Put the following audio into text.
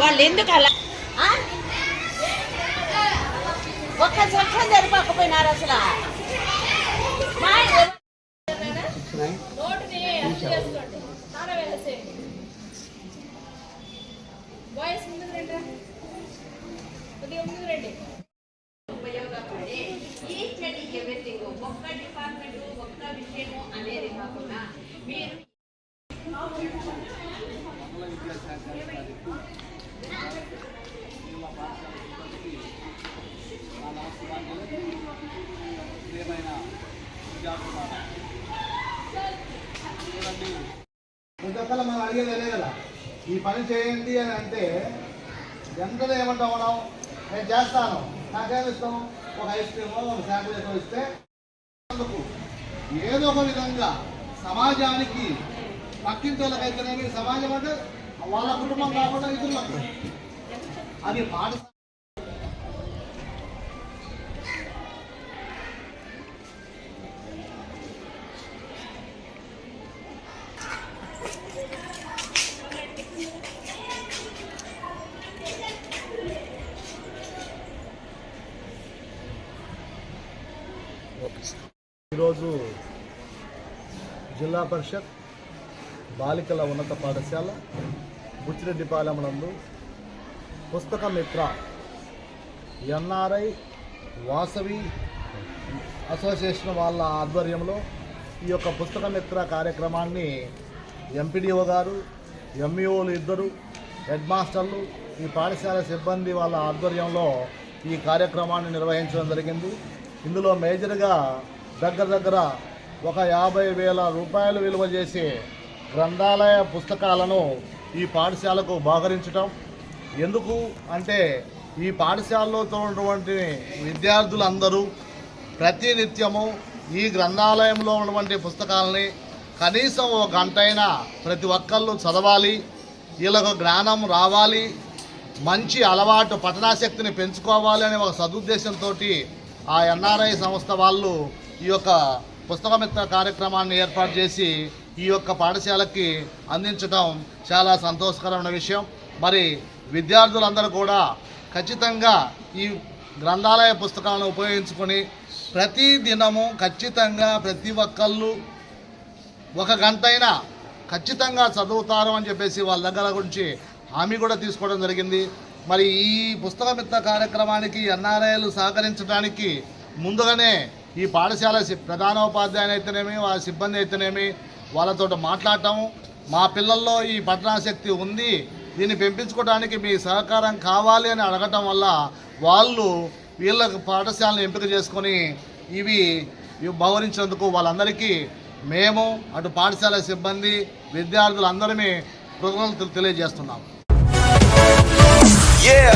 వాళ్ళు ఎందుకు అలా? ఒక్క సెక్షన్ సరిపోకపోయినారు అసలు. ముందుకు రండి కొద్దిగా ముందుకు రండి. కాకుండా మీరు మనం అడిగేది అదే కదా. ఈ పని చేయండి అని అంటే ఎంతలో ఏమంటావు మనం? నేను చేస్తాను. నాకేమి ఇస్తాం ఒక ఐస్ క్రీమ్ ఒక శాండ్విచ్ ఇస్తే అందుకు. ఏదో ఒక విధంగా సమాజానికి పక్కింటి సమాజం అంటే వాళ్ళ కుటుంబం కాకుండా ఇతరులకు అది పాఠ ఈరోజు జిల్లా పరిషత్ బాలికల ఉన్నత పాఠశాల బుచ్చిరెడ్డిపాలెం నందు పుస్తక మిత్ర ఎన్ఆర్ఐ వాసవి అసోసియేషన్ వాళ్ళ ఆధ్వర్యంలో ఈ యొక్క పుస్తక మిత్ర కార్యక్రమాన్ని ఎంపీడీఓ గారు ఎంఈఓలు ఇద్దరు హెడ్ మాస్టర్లు ఈ పాఠశాల సిబ్బంది వాళ్ళ ఆధ్వర్యంలో ఈ కార్యక్రమాన్ని నిర్వహించడం జరిగింది. ఇందులో మేజర్గా దగ్గర దగ్గర ఒక యాభై వేల రూపాయలు విలువ చేసే గ్రంథాలయ పుస్తకాలను ఈ పాఠశాలకు బాగరించటం ఎందుకు అంటే ఈ పాఠశాలలో ఉన్నటువంటి విద్యార్థులందరూ ప్రతినిత్యము ఈ గ్రంథాలయంలో ఉన్నటువంటి పుస్తకాలని కనీసం ఒక గంట అయినా ప్రతి ఒక్కళ్ళు చదవాలి వీళ్ళకు జ్ఞానం రావాలి మంచి అలవాటు పఠనాశక్తిని పెంచుకోవాలి అనే ఒక సదుద్దేశంతో ఆ ఎన్ఆర్ఐ సంస్థ వాళ్ళు ఈ యొక్క పుస్తకమిత్ర కార్యక్రమాన్ని ఏర్పాటు చేసి ఈ యొక్క పాఠశాలకి అందించడం చాలా సంతోషకరమైన విషయం. మరి విద్యార్థులందరూ కూడా ఖచ్చితంగా ఈ గ్రంథాలయ పుస్తకాలను ఉపయోగించుకొని ప్రతి దినము ఖచ్చితంగా ప్రతి ఒక్కళ్ళు ఒక గంట అయినా ఖచ్చితంగా చదువుతారు అని చెప్పేసి వాళ్ళ దగ్గర గురించి హామీ కూడా తీసుకోవడం జరిగింది. మరి ఈ పుస్తకమిత్ర కార్యక్రమానికి ఎన్ఆర్ఐలు సహకరించడానికి ముందుగానే ఈ పాఠశాల సి- ప్రధానోపాధ్యాయుని అయితేనేమి వాళ్ళ సిబ్బంది అయితేనేమి వాళ్ళతో మాట్లాడటం మా పిల్లల్లో ఈ పఠనాశక్తి ఉంది దీన్ని పెంపించుకోవడానికి మీ సహకారం కావాలి అని అడగటం వల్ల వాళ్ళు వీళ్ళ పాఠశాలను ఎంపిక చేసుకొని ఇవి ఇవి వాళ్ళందరికీ మేము అటు పాఠశాల సిబ్బంది విద్యార్థులందరమే కృతజ్ఞతలు తెలియజేస్తున్నాం Yeah.